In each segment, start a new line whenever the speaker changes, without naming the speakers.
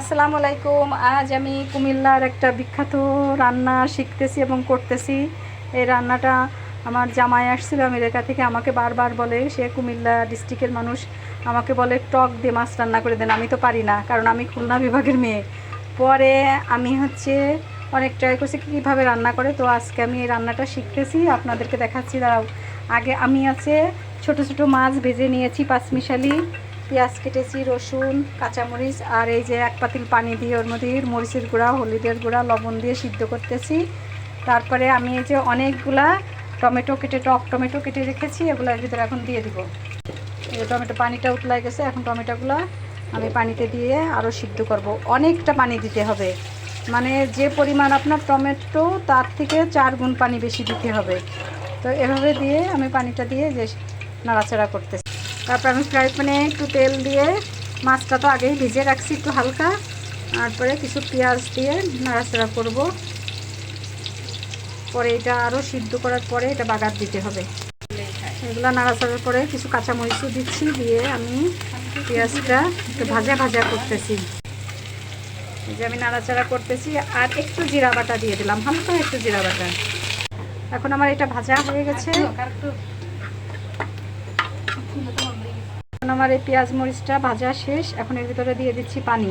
আসসালামু আলাইকুম। আজ আমি কুমিল্লার একটা বিখ্যাত রান্না শিখতেছি এবং করতেছি। এই রান্নাটা আমার জামাই আসছিল আমেরিকা থেকে, আমাকে বারবার বলে, সে কুমিল্লা ডিস্ট্রিক্টের মানুষ, আমাকে বলে, টক দিয়ে মাছ রান্না করে দেন। আমি তো পারি না, কারণ আমি খুলনা বিভাগের মেয়ে। পরে আমি হচ্ছে অনেক ট্রাই করছি কীভাবে রান্না করে। তো আজকে আমি এই রান্নাটা শিখতেছি, আপনাদেরকে দেখাচ্ছি। দাঁড়াও। আগে আমি আছে ছোট ছোট মাছ ভেজে নিয়েছি পাঁচমিশালি। পেঁয়াজ কেটেছি, রসুন, কাঁচামরিচ, আর এই যে এক পাতিল পানি দিয়ে ওর মধ্যে মরিচের গুঁড়া, হলুদের গুঁড়া, লবণ দিয়ে সিদ্ধ করতেছি। তারপরে আমি এই যে অনেকগুলা টমেটো কেটে, টক টমেটো কেটে রেখেছি এগুলো এর ভিতরে এখন দিয়ে দিব। এই যে টমেটো পানিটা উতলাই গেছে, এখন টমেটোগুলো আমি পানিতে দিয়ে আরও সিদ্ধ করব। অনেকটা পানি দিতে হবে। মানে যে পরিমাণ আপনার টমেটো, তার থেকে চার গুণ পানি বেশি দিতে হবে। তো এভাবে দিয়ে আমি পানিটা দিয়ে যে নাড়াচাড়া করতেছি। তারপর আমি ফ্রাই প্যানে একটু তেল দিয়ে মাছটা তো আগেই ভিজে রাখছি একটু হালকা। তারপরে কিছু পেঁয়াজ দিয়ে নাড়াচাড়া করব। পরে এটা আরও সিদ্ধ করার পরে এটা বাগার দিতে হবে। এগুলো নাড়াচাড়ার পরে কিছু কাঁচামরিচও দিচ্ছি দিয়ে আমি পেঁয়াজটা একটু ভাজা ভাজা করতেছি। যে আমি নাড়াচাড়া করতেছি আর একটু জিরা বাটা দিয়ে দিলাম, হালকা একটু জিরা বাটা। এখন আমার এটা ভাজা হয়ে গেছে। এখন আমার এই পেঁয়াজ মরিচটা ভাজা শেষ, এখন এর ভিতরে দিয়ে দিচ্ছি পানি।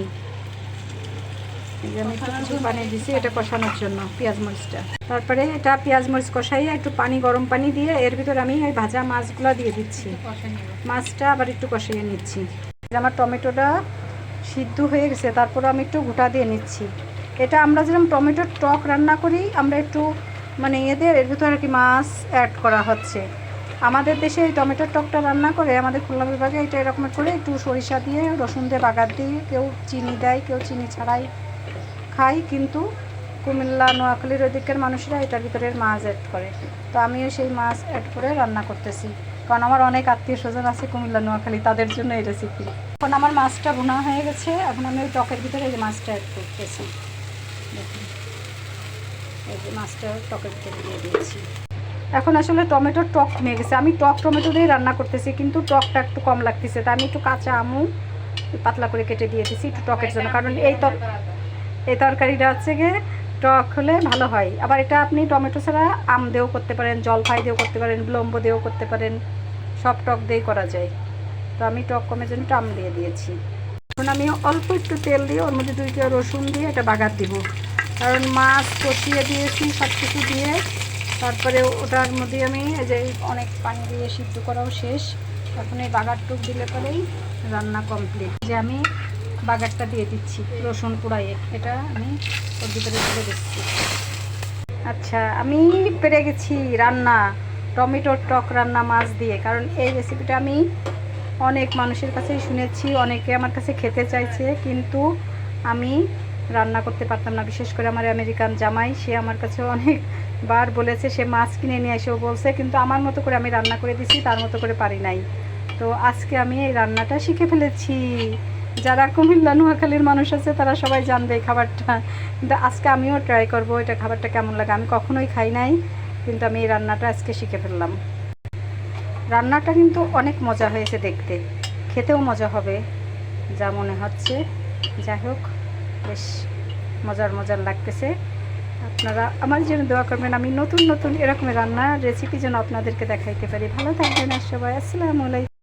আমি একটু কিছু পানি দিচ্ছি এটা কষানোর জন্য পেঁয়াজ মরিচটা। তারপরে এটা পেঁয়াজ মরিচ কষাইয়ে একটু পানি, গরম পানি দিয়ে এর ভিতরে আমি এই ভাজা মাছগুলো দিয়ে দিচ্ছি। মাছটা আবার একটু কষিয়ে নিচ্ছি। আমার টমেটোটা সিদ্ধ হয়ে গেছে, তারপর আমি একটু গোটা দিয়ে নিচ্ছি। এটা আমরা যেরকম টমেটোর টক রান্না করি, আমরা একটু মানে এদের এর ভিতরে আর কি মাছ অ্যাড করা হচ্ছে। আমাদের দেশে এই টমেটোর টকটা রান্না করে আমাদের খুলনা বিভাগে এটা এরকম করে একটু সরিষা দিয়ে, রসুন দিয়ে, বাগার দিয়ে কেউ চিনি দেয়, কেউ চিনি ছাড়াই খাই। কিন্তু কুমিল্লা, নোয়াখালীর ওদিকের মানুষরা এটার ভিতরে মাছ অ্যাড করে। তো আমিও সেই মাছ অ্যাড করে রান্না করতেছি। কারণ আমার অনেক আত্মীয় স্বজন আছে কুমিল্লা, নোয়াখালী, তাদের জন্য এই রেসিপি এখন আমার মাছটা ভুনা হয়ে গেছে। এখন আমি ওই টকের ভিতরে এই মাছটা অ্যাড করতেছি। দেখুন। এই যে মাছটা টকের ভিতরে দিয়ে দিয়েছি। এখন আসলে টমেটোর টক কমে গেছে। আমি টক টমেটো দিয়ে রান্না করতেছি, কিন্তু টকটা একটু কম লাগতেছে। তাই আমি একটু কাঁচা আমু পাতলা করে কেটে দিয়ে দিছি একটু টকের জন্য। কারণ এই তর এই তরকারিটা হচ্ছে গিয়ে টক হলে ভালো হয়। আবার এটা আপনি টমেটো ছাড়া আম দিয়েও করতে পারেন, জলফাই দিয়েও করতে পারেন, বিলম্ব দিয়েও করতে পারেন। সব টক দিয়েই করা যায়। তো আমি টক কমের জন্য আম দিয়ে দিয়েছি। এখন আমি অল্প একটু তেল দিয়ে, ওর মধ্যে দুইটা রসুন দিয়ে এটা বাগার দিব। কারণ মাছ কষিয়ে দিয়েছি সব কিছু দিয়ে। তারপরে ওটার মধ্যে আমি যে অনেক পানি দিয়ে সিদ্ধ করাও শেষ। এখন এই বাগারটুক দিলে পরেই রান্না কমপ্লিট যে আমি বাগারটা দিয়ে দিচ্ছি, রসুন কুড়াইয়ে এটা আমি ভিতরে দিয়ে দিচ্ছি। আচ্ছা আমি পেরে গেছি রান্না, টমেটোর টক রান্না মাছ দিয়ে। কারণ এই রেসিপিটা আমি অনেক মানুষের কাছেই শুনেছি, অনেকে আমার কাছে খেতে চাইছে, কিন্তু আমি রান্না করতে পারতাম না। বিশেষ করে আমার আমেরিকান জামাই, সে আমার কাছে অনেকবার বলেছে, সে মাছ কিনে নিয়ে এসেও বলছে, কিন্তু আমার মতো করে আমি রান্না করে দিছি, তার মতো করে পারি নাই। তো আজকে আমি এই রান্নাটা শিখে ফেলেছি। যারা কুমিল্লা, নোয়াখালীর মানুষ আছে, তারা সবাই জানবে এই খাবারটা। কিন্তু আজকে আমিও ট্রাই করব, এটা খাবারটা কেমন লাগে? আমি কখনোই খাই নাই, কিন্তু আমি এই রান্নাটা আজকে শিখে ফেললাম। রান্নাটা কিন্তু অনেক মজা হয়েছে দেখতে। খেতেও মজা হবে, যা মনে হচ্ছে। যাই হোক বেশ মজার মজার লাগতেছে। আপনারা আমার জন্য দোয়া করবেন, আমি নতুন নতুন এরকম রান্নার রেসিপি যেন আপনাদেরকে দেখাইতে পারি। ভালো থাকবেন আর সবাই, আসসালামু আলাইকুম।